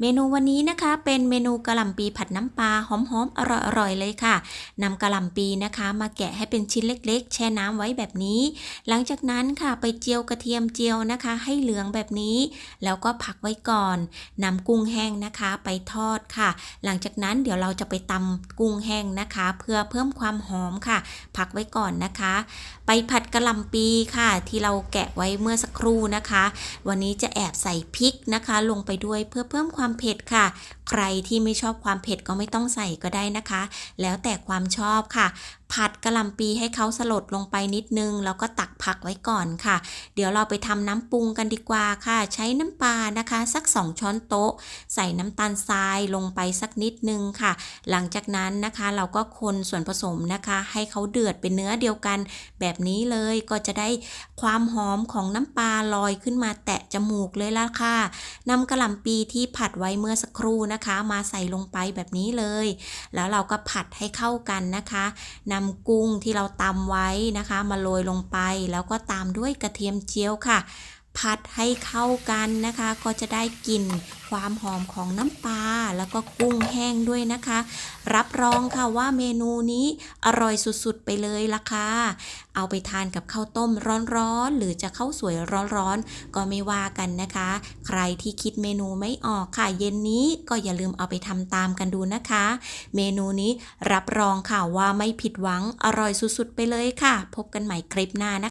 เมนูวันนี้นะคะเป็นเมนูกะหล่ำปีผัดน้ำปลาหอมๆอร่อยๆเลยค่ะนำกะหล่ำปีนะคะ มาแกะให้เป็นชิ้นเล็ก ๆ แช่น้ำไว้แบบนี้ หลังจากนั้นค่ะไปเจียวกระเทียมเจียวนะคะ ให้เหลืองแบบนี้ แล้วก็พักไว้ก่อนนำกุ้งแห้งนะคะ ไปทอดค่ะ หลังจากนั้นเดี๋ยวเราจะไปตำกุ้งแห้งนะคะ เพื่อเพิ่มความหอมค่ะ พักไว้ก่อนนะคะ ไปผัดกะหล่ำปีค่ะ ที่เราแกะไว้เมื่อสักครู่นะคะ วันนี้จะแอบใส่พริกนะคะ ลงไปด้วยเพื่อเพิ่มความเผ็ดค่ะ ใครที่ไม่ชอบความเผ็ดก็ไม่ต้องใส่ก็ได้นะคะ แล้วแต่ความชอบค่ะ ผัดกะหล่ำปีให้เขาสลดลงไปนิดนึง แล้วก็ตักผักไว้ก่อนค่ะ เดี๋ยวเราไปทำน้ำปรุงกันดีกว่าค่ะ ใช้น้ำปลานะคะ สัก 2 ช้อนโต๊ะ ใส่น้ำตาลทรายลงไปสักนิดนึงค่ะ หลังจากนั้นนะคะเราก็คนส่วนผสมนะคะ ให้เขาเดือดเป็นเนื้อเดียวกัน แบบนี้เลยก็จะได้ความหอมของน้ำปลาลอยขึ้นมาแตะจมูกเลยล่ะค่ะนำกระหล่ำปีที่ผัดไว้เมื่อสักครู่นะนะคะ มาใส่ลงไปแบบนี้เลย แล้วเราก็ผัดให้เข้ากันนะคะนำกุ้งที่เราตำไว้นะคะ มาโรยลงไป แล้วก็ตามด้วยกระเทียมเจียวค่ะ ผัดให้เข้ากันนะคะ ก็จะได้กลิ่นความหอมของน้ำปลาแล้วก็กุ้งแห้งด้วยนะคะ รับรองค่ะว่าเมนูนี้อร่อยสุดๆไปเลยล่ะค่ะ เอาไปทานกับข้าวต้มร้อนๆ หรือจะข้าวสวยร้อนๆ ก็ไม่ว่ากันนะคะ ใครที่คิดเมนูไม่ออกค่ะ เย็นนี้ก็อย่าลืมเอาไปทำตามกันดูนะคะ เมนูนี้รับรองค่ะว่าไม่ผิดหวังอร่อยสุดๆไปเลยค่ะ พบกันใหม่คลิปหน้านะคะ